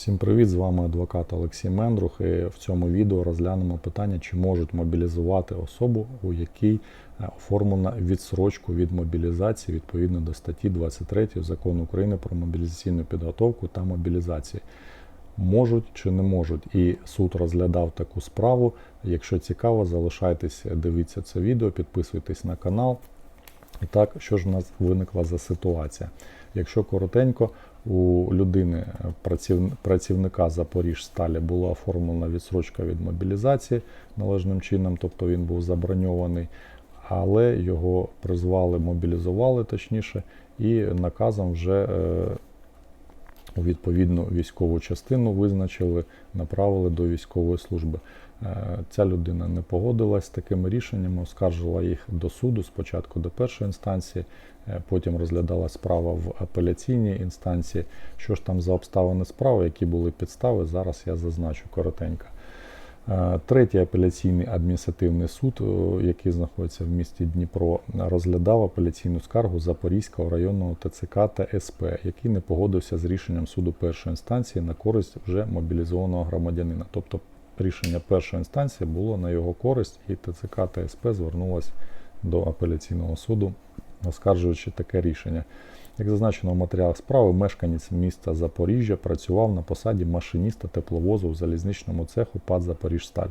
Всім привіт! З вами адвокат Олексій Мендрух. І в цьому відео розглянемо питання, чи можуть мобілізувати особу, у якій е, оформлена відсрочку від мобілізації відповідно до статті 23 закону України про мобілізаційну підготовку та мобілізацію. Можуть чи не можуть. І суд розглядав таку справу. Якщо цікаво, залишайтесь, дивіться це відео, підписуйтесь на канал. І так, що ж у нас виникла за ситуація? Якщо коротенько, у людини е, праців- працівника Запоріжсталі була оформлена відсрочка від мобілізації належним чином, тобто він був заброньований, але його призвали, мобілізували точніше, і наказом вже е, у відповідну військову частину визначили, направили до військової служби. Е, Ця людина не погодилась з такими рішеннями, оскаржила їх до суду спочатку до першої інстанції, е, потім розглядала справа в апеляційній інстанції. Що ж там за обставини справи, які були підстави, зараз я зазначу коротенько. Е, Третій апеляційний адміністративний суд, який знаходиться в місті Дніпро, розглядав апеляційну скаргу Запорізького районного ТЦК та СП, який не погодився з рішенням суду першої інстанції на користь вже мобілізованого громадянина. Тобто рішення першої інстанції було на його користь, і ТЦК та СП звернулось до апеляційного суду, оскаржуючи таке рішення. Як зазначено в матеріалах справи, мешканець міста Запоріжжя працював на посаді машиніста тепловозу в залізничному цеху ПАД Запоріжсталь.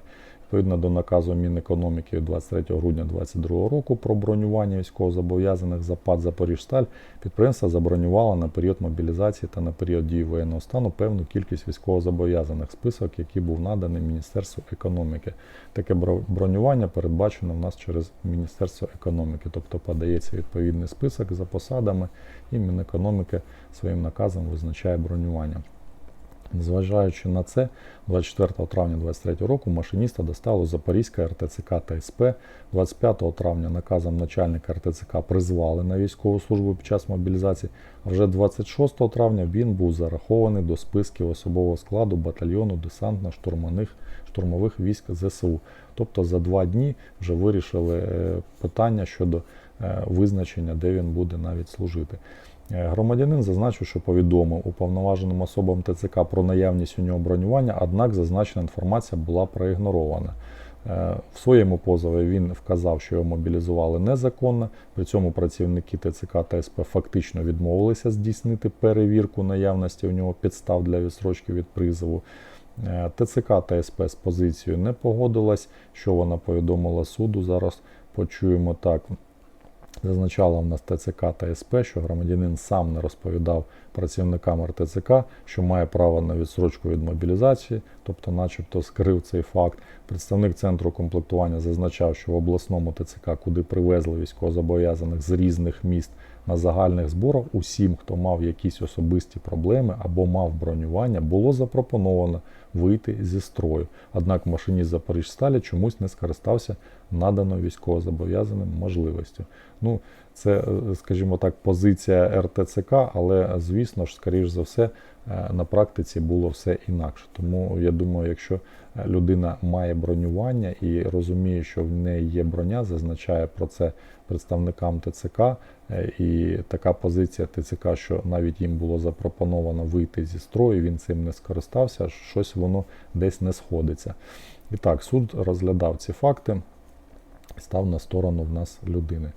Відповідно до наказу Мінекономіки 23 грудня 2022 року про бронювання військовозобов'язаних за ПАД Запоріжсталь, підприємство забронювало на період мобілізації та на період дії воєнного стану певну кількість військовозобов'язаних, список, який був наданий Міністерству економіки. Таке бронювання передбачено в нас через Міністерство економіки, тобто подається відповідний список за посадами, і Мінекономіки своїм наказом визначає бронювання. Незважаючи на це, 24 травня 2023 року машиніста достало Запорізька РТЦК та СП. 25 травня наказом начальника РТЦК призвали на військову службу під час мобілізації, а вже 26 травня він був зарахований до списків особового складу батальйону десантно-штурмових штурмових військ ЗСУ. Тобто за два дні вже вирішили е, питання щодо е, визначення, де він буде навіть служити. Е, Громадянин зазначив, що повідомив уповноваженим особам ТЦК про наявність у нього бронювання, однак зазначена інформація була проігнорована. Е, В своєму позові він вказав, що його мобілізували незаконно. При цьому працівники ТЦК та СП фактично відмовилися здійснити перевірку наявності у нього підстав для відсрочки від призову. Е, ТЦК та СП з позицією не погодилась, що вона повідомила суду. Зараз почуємо так. Зазначала в нас ТЦК та СП, що громадянин сам не розповідав працівникам РТЦК, що має право на відсрочку від мобілізації, тобто, начебто, скрив цей факт. Представник центру комплектування зазначав, що в обласному ТЦК, куди привезли військовозобов'язаних з різних міст на загальних зборах, усім, хто мав якісь особисті проблеми або мав бронювання, було запропоновано вийти зі строю. Однак машиніст Запоріжсталі чомусь не скористався наданою військовозобов'язаним можливістю. Ну, це, е, скажімо так, позиція РТЦК, але звісно ж, скоріш за все, на практиці було все інакше. Тому я думаю, якщо е, людина має бронювання і розуміє, що в неї є броня, зазначає про це представникам ТЦК, е, і така позиція ТЦК, що навіть їм було запропоновано вийти зі строю, він цим не скористався, щось воно десь не сходиться. І так, суд розглядав ці факти став на сторону в нас людини.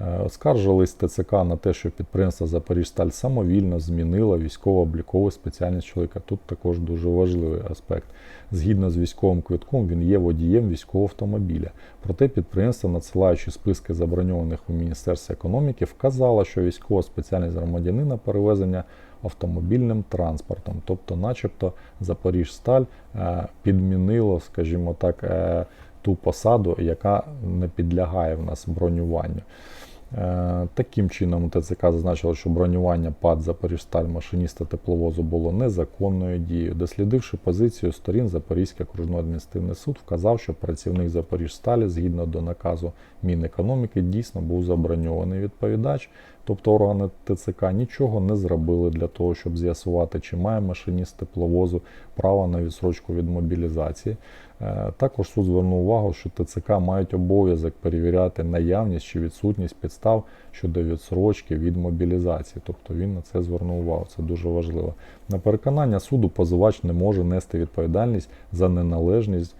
Е, Оскаржились ТЦК на те, що підприємство Запоріжсталь самовільно змінило військово-облікову спеціальність чоловіка. Тут також дуже важливий аспект. Згідно з військовим квитком, він є водієм військового автомобіля. Проте підприємство, надсилаючи списки заброньованих у Міністерстві економіки, вказало, що військова спеціальність громадянина перевезення автомобільним транспортом, тобто, начебто, Запоріжсталь е, підмінило, скажімо так, е, ту посаду, яка не підлягає в нас бронюванню. Е, Таким чином ТЦК зазначило, що бронювання ПАД Запоріжсталь машиніста тепловозу було незаконною дією. Дослідивши позицію сторін, Запорізький окружний адміністративний суд вказав, що працівник Запоріжсталі, згідно до наказу Мінекономіки, дійсно був заброньований відповідач, Тобто органи ТЦК нічого не зробили для того, щоб з'ясувати, чи має машиніст тепловозу право на відсрочку від мобілізації. Е, Також суд звернув увагу, що ТЦК мають обов'язок перевіряти наявність чи відсутність підстав щодо відсрочки від мобілізації. Тобто він на це звернув увагу. Це дуже важливо. На переконання суду позивач не може нести відповідальність за неналежність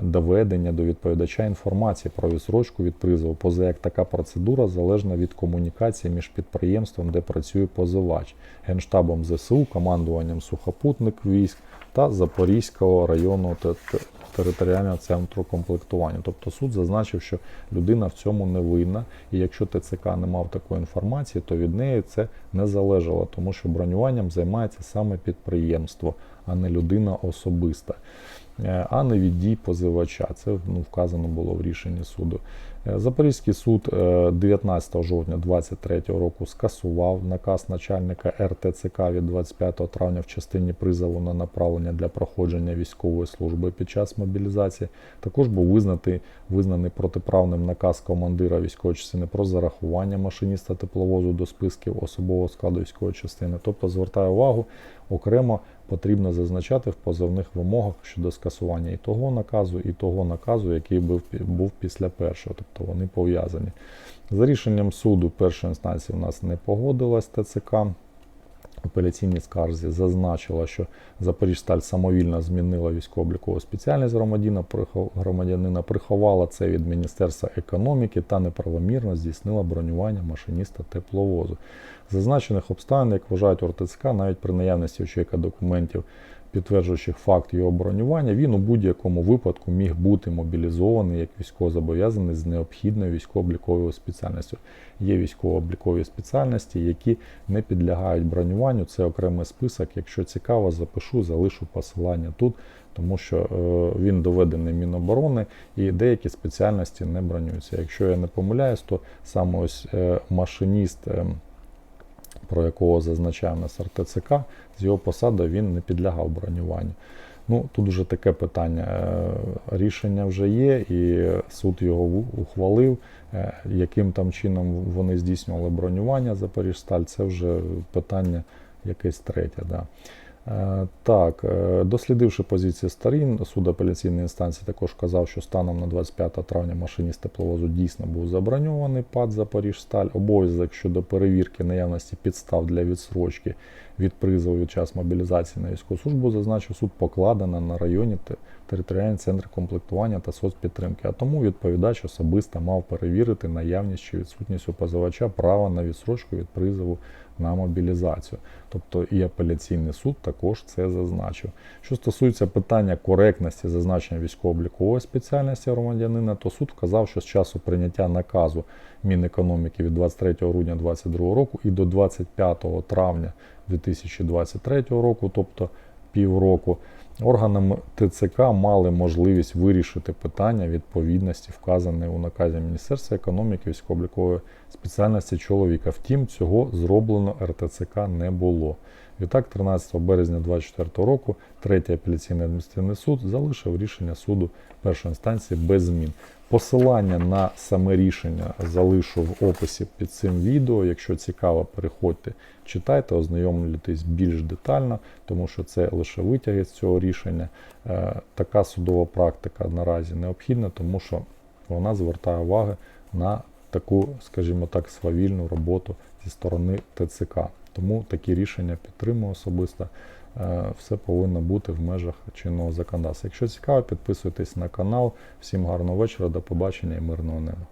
доведення до відповідача інформації про відсрочку від призову, поза як така процедура залежна від комунікації між підприємством, де працює позивач, генштабом ЗСУ, командуванням сухопутних військ та Запорізького районного те- те- територіального центру комплектування. Тобто суд зазначив, що людина в цьому не винна, і якщо ТЦК не мав такої інформації, то від неї це не залежало, тому що бронюванням займається саме підприємство, а не людина особиста, Е, а не від дій позивача. Це ну, вказано було в рішенні суду. Е, Запорізький суд е, 19 жовтня 2023 року скасував наказ начальника РТЦК від 25 травня в частині призову на направлення для проходження військової служби під час мобілізації. Також був визнатий, визнаний протиправним наказ командира військової частини про зарахування машиніста тепловозу до списків особового складу військової частини. Тобто звертаю увагу, окремо потрібно зазначати в позовних вимогах щодо скасування і того наказу, і того наказу, який був, був після першого, тобто вони пов'язані. За рішенням суду першої інстанції у нас не погодилась ТЦК. Апеляційній скарзі зазначила, що Запоріжсталь самовільно змінила військово-облікову спеціальність громадянина, громадянина, приховала це від Міністерства економіки та неправомірно здійснила бронювання машиніста тепловозу. Зазначених обставин, як вважають ОРТЦК, навіть при наявності у чоловіка документів, підтверджуючих факт його бронювання, він у будь-якому випадку міг бути мобілізований як військовозобов'язаний з необхідною військово-обліковою спеціальністю. Є військово-облікові спеціальності, які не підлягають бронюванню. Це окремий список. Якщо цікаво, запишу, залишу посилання тут, тому що е, він доведений Міноборони і деякі спеціальності не бронюються. Якщо я не помиляюсь, то саме ось е, машиніст. Про якого зазначає нас РТЦК, з його посади він не підлягав бронюванню. Ну, тут вже таке питання. Е, Рішення вже є, і суд його ухвалив. Е, Яким там чином вони здійснювали бронювання Запоріжсталь, це вже питання якесь третє. Да. Е, Так, е, дослідивши позиції сторін, суд апеляційної інстанції також казав, що станом на 25 травня машиніст тепловозу дійсно був заброньований ПАД Запоріжсталь. Обов'язок щодо перевірки наявності підстав для відсрочки від призову від час мобілізації на військову службу, зазначив суд, покладена на районі те- територіальні центри комплектування та соцпідтримки. А тому відповідач особисто мав перевірити наявність чи відсутність у позивача права на відсрочку від призову на мобілізацію. Тобто і апеляційний суд також це зазначив. Що стосується питання коректності зазначення військово-облікової спеціальності громадянина, то суд вказав, що з часу прийняття наказу Мінекономіки від 23 грудня 2022 року і до 25 травня 2023 року, тобто півроку, органами ТЦК мали можливість вирішити питання відповідності, вказане у наказі Міністерства економіки військово-облікової спеціальності чоловіка. Втім, цього зроблено РТЦК не було. Відтак, 13 березня 2024 року, третій апеляційний адміністративний суд залишив рішення суду першої інстанції без змін. Посилання на саме рішення залишу в описі під цим відео. Якщо цікаво, переходьте, читайте, ознайомлюйтесь більш детально, тому що це лише витяги з цього рішення. Е, Така судова практика наразі необхідна, тому що вона звертає увагу на таку, скажімо так, свавільну роботу зі сторони ТЦК. Тому такі рішення підтримую особисто. Е, Все повинно бути в межах чинного законодавства. Якщо цікаво, підписуйтесь на канал. Всім гарного вечора, до побачення і мирного неба.